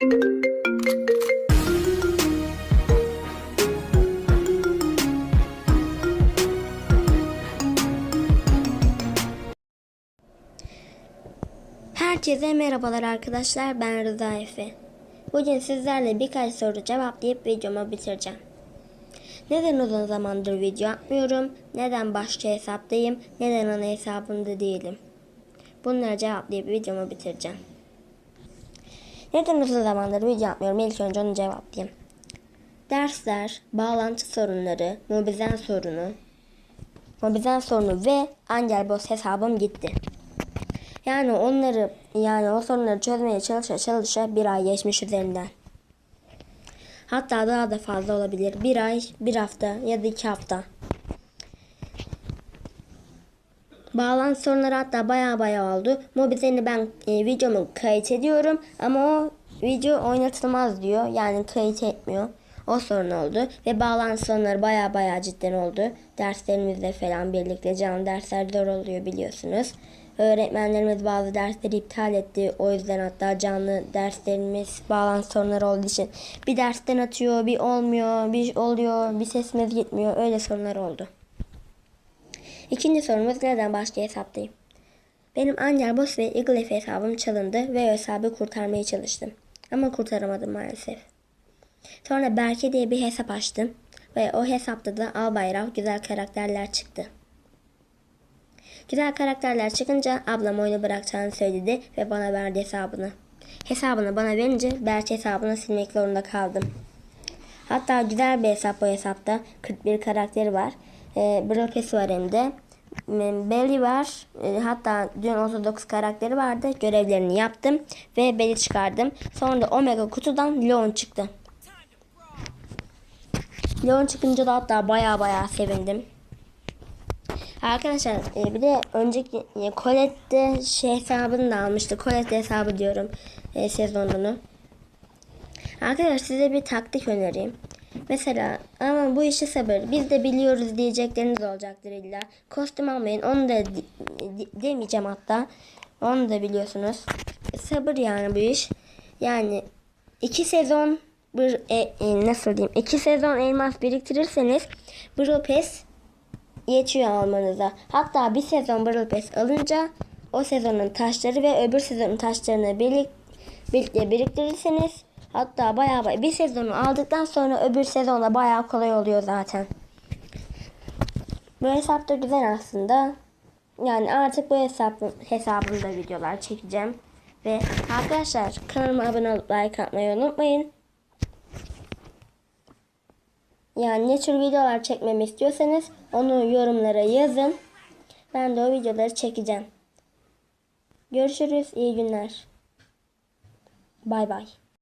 Herkese merhabalar arkadaşlar ben Rıza Efe. Bugün sizlerle birkaç soru cevaplayıp videomu bitireceğim. Neden uzun zamandır video atmıyorum? Neden başka hesaptayım? Neden ana hesabımda değilim? Bunları cevaplayıp videomu bitireceğim. Neden uzun zamandır video atmıyorum? İlk önce onu cevaplayayım. Dersler, bağlantı sorunları, mobizen sorunu, mobizen sorunu ve Angel Boss hesabım gitti. Yani onları yani o sorunları çözmeye çalışa çalışa bir ay geçmiş üzerinden. Hatta daha da fazla olabilir. Bir ay, bir hafta ya da iki hafta. Bağlantı sorunları hatta baya baya oldu. Mobizen'i ben e, videomu kayıt ediyorum ama o video oynatılmaz diyor. Yani kayıt etmiyor. O sorun oldu ve bağlantı sorunları baya baya cidden oldu. Derslerimizle falan birlikte canlı dersler zor oluyor biliyorsunuz. Öğretmenlerimiz bazı dersleri iptal etti. O yüzden hatta canlı derslerimiz bağlantı sorunları olduğu için bir dersten atıyor, bir olmuyor, bir oluyor, bir sesimiz gitmiyor. Öyle sorunlar oldu. İkinci sorumuz neden başka hesaptayım? Benim Angel Boss ve Eagle F hesabım çalındı ve hesabı kurtarmaya çalıştım. Ama kurtaramadım maalesef. Sonra Berke diye bir hesap açtım ve o hesapta da al bayrak güzel karakterler çıktı. Güzel karakterler çıkınca ablam oyunu bırakacağını söyledi ve bana verdi hesabını. Hesabını bana verince Berke hesabını silmek zorunda kaldım. Hatta güzel bir hesap o hesapta. 41 karakteri var. E, Brokesi var hem de. Belly var. E, hatta dün 39 karakteri vardı. Görevlerini yaptım. Ve Belly çıkardım. Sonra da Omega kutudan Leon çıktı. Leon çıkınca da hatta baya baya sevindim. Arkadaşlar e, bir de önceki e, Colette şey hesabını da almıştı. Colette hesabı diyorum e, sezonunu. Arkadaşlar size bir taktik önereyim. Mesela ama bu işi sabır. Biz de biliyoruz diyecekleriniz olacaktır illa. Kostüm almayın. Onu da de- de- demeyeceğim hatta. Onu da biliyorsunuz. Sabır yani bu iş. Yani iki sezon bir e, e, nasıl diyeyim? İki sezon elmas biriktirirseniz Brawl Pass yetiyor almanıza. Hatta bir sezon Brawl Pass alınca o sezonun taşları ve öbür sezonun taşlarını birlik, birlikte biriktirirseniz hatta bayağı bayağı bir sezonu aldıktan sonra öbür sezonda bayağı kolay oluyor zaten. Bu hesap da güzel aslında. Yani artık bu hesap hesabımda videolar çekeceğim. Ve arkadaşlar kanalıma abone olup like atmayı unutmayın. Yani ne tür videolar çekmemi istiyorsanız onu yorumlara yazın. Ben de o videoları çekeceğim. Görüşürüz. İyi günler. Bay bay.